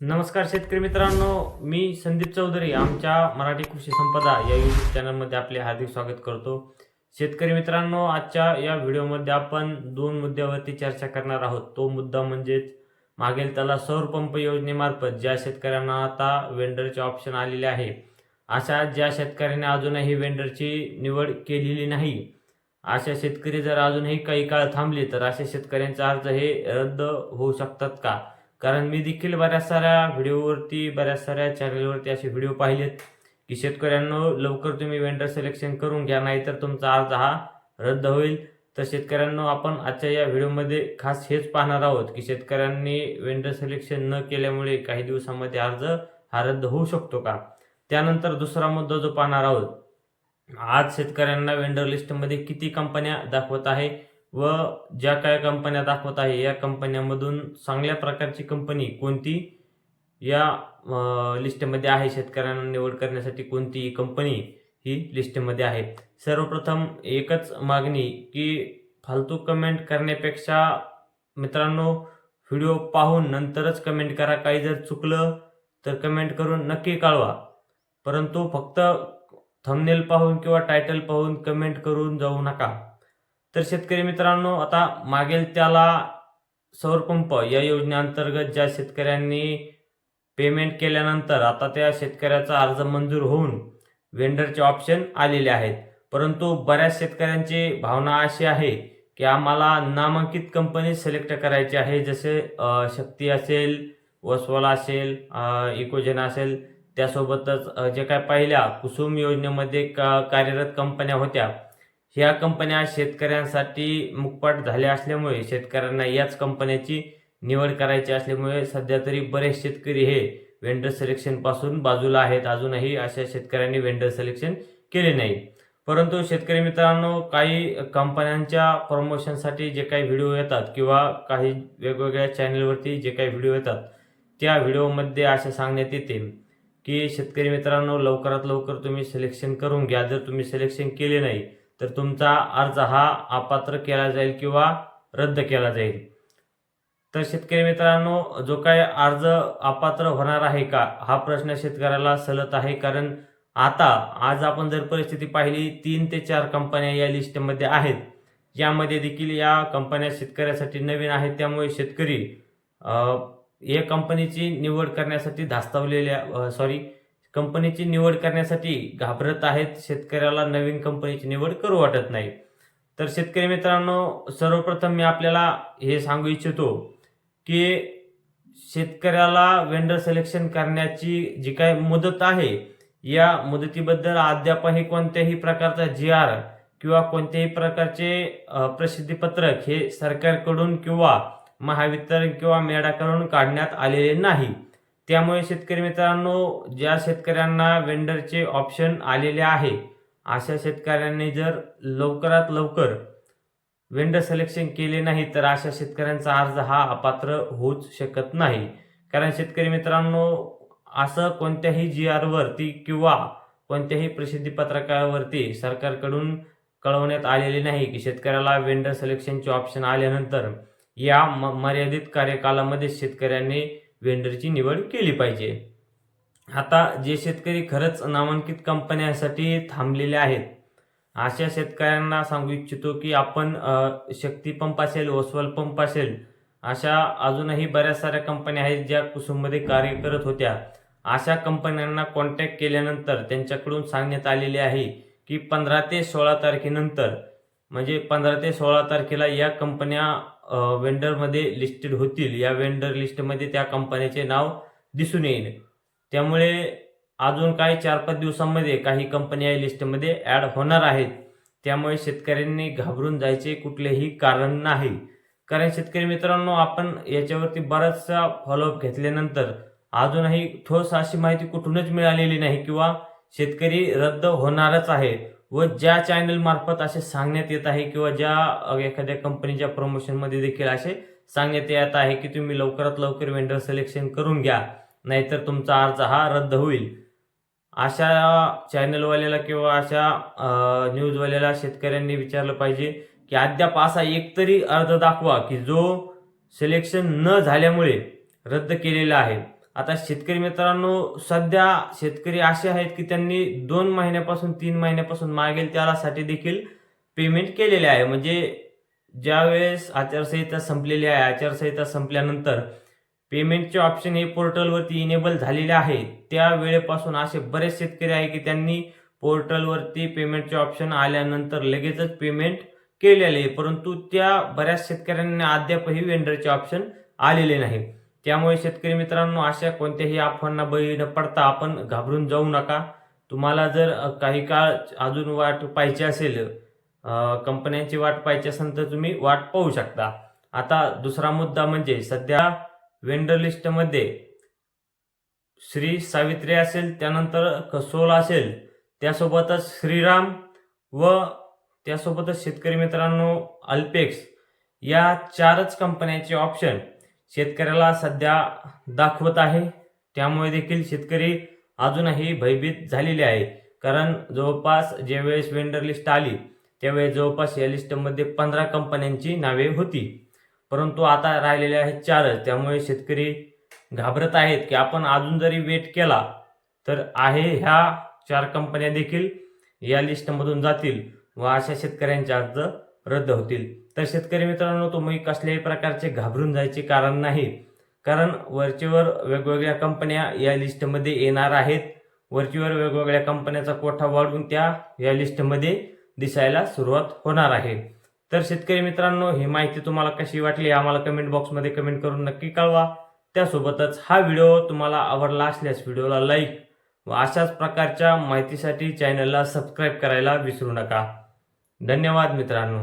नमस्कार शेतकरी मित्रांनो मी संदीप चौधरी आमच्या मराठी कृषी संपदा या यूट्यूब चॅनलमध्ये आपले हार्दिक स्वागत करतो. शेतकरी मित्रांनो आजच्या या व्हिडिओमध्ये आपण दोन मुद्द्यावरती चर्चा करणार आहोत. तो मुद्दा म्हणजेच मागेल त्याला सौर पंप योजनेमार्फत ज्या शेतकऱ्यांना आता वेंडरचे ऑप्शन आलेले आहे अशा ज्या शेतकऱ्यांनी अजूनही वेंडरची निवड केलेली नाही अशा शेतकरी जर अजूनही काही काळ थांबले तर अशा शेतकऱ्यांचे अर्ज हे रद्द होऊ शकतात का? कारण मी देखील बऱ्याच साऱ्या व्हिडिओवरती बऱ्याच साऱ्या चॅनलवरती असे व्हिडिओ पाहिलेत की शेतकऱ्यांनो लवकर तुम्ही वेंडर सिलेक्शन करून घ्या नाहीतर तुमचा अर्ज हा रद्द होईल. तर शेतकऱ्यांनो आपण आजच्या या व्हिडिओमध्ये खास हेच पाहणार आहोत की शेतकऱ्यांनी वेंडर सिलेक्शन न केल्यामुळे काही दिवसामध्ये अर्ज हा रद्द होऊ शकतो का? त्यानंतर दुसरा मुद्दा जो पाहणार आहोत आज शेतकऱ्यांना वेंडर लिस्टमध्ये किती कंपन्या दाखवत आहे? व ज्या काय कंपन्या दाखवत आहे या कंपन्यामधून चांगल्या प्रकारची कंपनी कोणती या लिस्टमध्ये आहे? शेतकऱ्यांना निवड करण्यासाठी कोणती कंपनी ही लिस्टमध्ये आहे? सर्वप्रथम एकच मागणी की फालतू कमेंट करण्यापेक्षा मित्रांनो व्हिडिओ पाहून नंतरच कमेंट करा. काही जर चुकलं तर कमेंट करून नक्की कळवा. परंतु फक्त थंबनेल पाहून किंवा टायटल पाहून कमेंट करून जाऊ नका. तर शेतकरी मित्रांनो आता मागेल त्याला सौरपंप या योजनेअंतर्गत ज्या शेतकऱ्यांनी पेमेंट केल्यानंतर आता त्या शेतकऱ्याचा अर्ज मंजूर होऊन वेंडरचे ऑप्शन आलेले आहेत. परंतु बऱ्याच शेतकऱ्यांची भावना अशी आहे की आम्हाला नामांकित कंपनी सिलेक्ट करायची आहे. जसे शक्ती असेल वसवाला असेल इकोजन असेल त्यासोबतच जे काय पहिल्या कुसुम योजनेमध्ये का कार्यरत कंपन्या होत्या ह्या कंपन्या शेतकऱ्यांसाठी मुकपाट झाल्या असल्यामुळे शेतकऱ्यांना याच कंपन्याची निवड करायची असल्यामुळे सध्या तरी बरेच शेतकरी हे वेंडर सिलेक्शनपासून बाजूला आहेत. अजूनही अशा शेतकऱ्यांनी वेंडर सिलेक्शन केले नाही. परंतु शेतकरी मित्रांनो काही कंपन्यांच्या प्रमोशनसाठी जे काही व्हिडिओ येतात किंवा काही वेगवेगळ्या चॅनलवरती जे काही व्हिडिओ येतात त्या व्हिडिओमध्ये असे सांगण्यात येते की शेतकरी मित्रांनो लवकरात लवकर तुम्ही सिलेक्शन करून घ्या. जर तुम्ही सिलेक्शन केले नाही तर तुमचा अर्ज हा अपात्र केला जाईल किंवा रद्द केला जाईल. तर शेतकरी मित्रांनो जो काय अर्ज अपात्र होणार आहे का? हा प्रश्न शेतकऱ्याला सलत आहे कारण आता आज आपण जर परिस्थिती पाहिली तीन ते चार कंपन्या या लिस्टमध्ये आहेत. यामध्ये देखील या कंपन्या शेतकऱ्यासाठी नवीन आहेत. त्यामुळे शेतकरी या कंपनीची निवड करण्यासाठी धास्तावलेल्या सॉरी कंपनीची निवड करण्यासाठी घाबरत आहेत. शेतकऱ्याला नवीन कंपनीची निवड करू वाटत नाही. तर शेतकरी मित्रांनो सर्वप्रथम मी आपल्याला हे सांगू इच्छितो की शेतकऱ्याला वेंडर सिलेक्शन करण्याची जी काय मुदत आहे या मुदतीबद्दल अद्यापही कोणत्याही प्रकारचा जी आर किंवा कोणत्याही प्रकारचे प्रसिद्धीपत्रक हे सरकारकडून किंवा महावितरण किंवा मेडाकडून काढण्यात आलेले नाही. त्यामुळे शेतकरी मित्रांनो ज्या शेतकऱ्यांना वेंडरचे ऑप्शन आलेले आहे अशा शेतकऱ्यांनी जर लवकरात लवकर वेंडर सिलेक्शन केले नाही तर अशा शेतकऱ्यांचा अर्ज हा अपात्र होऊच शकत नाही. कारण शेतकरी मित्रांनो असं कोणत्याही जी आरवरती किंवा कोणत्याही प्रसिद्धी पत्रकावरती सरकारकडून कळवण्यात आलेले नाही की शेतकऱ्याला वेंडर सिलेक्शनचे ऑप्शन आल्यानंतर या म- मर्यादित कार्यकालामध्ये शेतकऱ्यांनी वेंडरची निवड केली पाहिजे. आता जे शेतकरी खरंच नामांकित कंपन्यांसाठी थांबलेले आहेत अशा शेतकऱ्यांना सांगू इच्छितो की आपण शक्तीपंप असेल ओसवाल पंप असेल अशा अजूनही बऱ्याच साऱ्या कंपन्या आहेत ज्या कुसुममध्ये कार्य करत होत्या. अशा कंपन्यांना कॉन्टॅक्ट केल्यानंतर त्यांच्याकडून सांगण्यात आलेले आहे की पंधरा ते सोळा तारखेनंतर म्हणजे पंधरा ते सोळा तारखेला या कंपन्या वेंडरमध्ये लिस्टेड होतील. या वेंडर लिस्टमध्ये त्या कंपन्याचे नाव दिसून येईल. त्यामुळे अजून काही चार पाच दिवसांमध्ये काही कंपन्या या लिस्टमध्ये ॲड होणार आहेत. त्यामुळे शेतकऱ्यांनी घाबरून जायचे कुठलेही कारण नाही. कारण शेतकरी मित्रांनो आपण याच्यावरती बराचसा फॉलोअप घेतल्यानंतर अजूनही ठोस अशी माहिती कुठूनच मिळालेली नाही किंवा शेतकरी रद्द होणारच आहे. व ज्या चॅनल मार्फत असे सांगण्यात येत आहे किंवा ज्या एखाद्या कंपनीच्या प्रमोशनमध्ये देखील असे सांगण्यात येत आहे की तुम्ही लवकरात लवकर वेंडर सिलेक्शन करून घ्या नाहीतर तुमचा अर्ज हा रद्द होईल. अशा चॅनलवाल्याला किंवा अशा न्यूजवाल्याला शेतकऱ्यांनी विचारलं पाहिजे की अद्याप असा एकतरी अर्ज दाखवा की जो सिलेक्शन न झाल्यामुळे रद्द केलेला आहे. आता शेतकरी मित्रांनो सध्या शेतकरी असे आहेत की त्यांनी दोन महिन्यापासून तीन महिन्यापासून मागेल त्यासाठी देखील पेमेंट केलेले आहे. म्हणजे ज्यावेळेस आचारसंहिता संपलेली आहे आचारसंहिता संपल्यानंतर पेमेंटचे ऑप्शन हे पोर्टलवरती इनेबल झालेले आहे. त्या वेळेपासून असे बरेच शेतकरी आहे की त्यांनी पोर्टलवरती पेमेंटचे ऑप्शन आल्यानंतर लगेचच पेमेंट केलेले आहे. परंतु त्या बऱ्याच शेतकऱ्यांना अद्यापही वेंडरचे ऑप्शन आलेले नाही. त्यामुळे शेतकरी मित्रांनो अशा कोणत्याही अफवांना बळी न पडता आपण घाबरून जाऊ नका. तुम्हाला जर काही काळ अजून वाट पाहिजे असेल कंपन्यांची वाट पाहिजे असेल तर तुम्ही वाट पाहू शकता. आता दुसरा मुद्दा म्हणजे सध्या वेंडर लिस्टमध्ये श्री सावित्री असेल त्यानंतर कसोल असेल त्यासोबतच श्रीराम व त्यासोबतच शेतकरी मित्रांनो अल्पेक्स या चारच कंपन्यांचे ऑप्शन शेतकऱ्याला सध्या दाखवत आहे. त्यामुळे देखील शेतकरी अजूनही भयभीत झालेले आहे. कारण जवळपास ज्यावेळेस वेंडर लिस्ट आली त्यावेळेस जवळपास या लिस्टमध्ये पंधरा कंपन्यांची नावे होती. परंतु आता राहिलेले आहेत चारच. त्यामुळे शेतकरी घाबरत आहेत की आपण अजून जरी वेट केला तर आहे ह्या चार कंपन्या देखील या लिस्टमधून जातील व अशा शेतकऱ्यांचे अर्ज रद्द होतील. तर शेतकरी मित्रांनो तुम्ही कसल्याही प्रकारचे घाबरून जायचे कारण नाही. कारण वरचेवर वेगवेगळ्या कंपन्या या लिस्टमध्ये येणार आहेत. वरचीवर वेगवेगळ्या कंपन्याचा कोठा वाढून त्या या लिस्टमध्ये दिसायला सुरुवात होणार आहे. तर शेतकरी मित्रांनो ही माहिती तुम्हाला कशी वाटली आम्हाला कमेंट बॉक्समध्ये कमेंट करून नक्की कळवा. त्यासोबतच हा व्हिडिओ तुम्हाला आवडला असल्यास व्हिडिओला लाईक व अशाच प्रकारच्या माहितीसाठी चॅनलला सबस्क्राईब करायला विसरू नका. धन्यवाद मित्रांनो.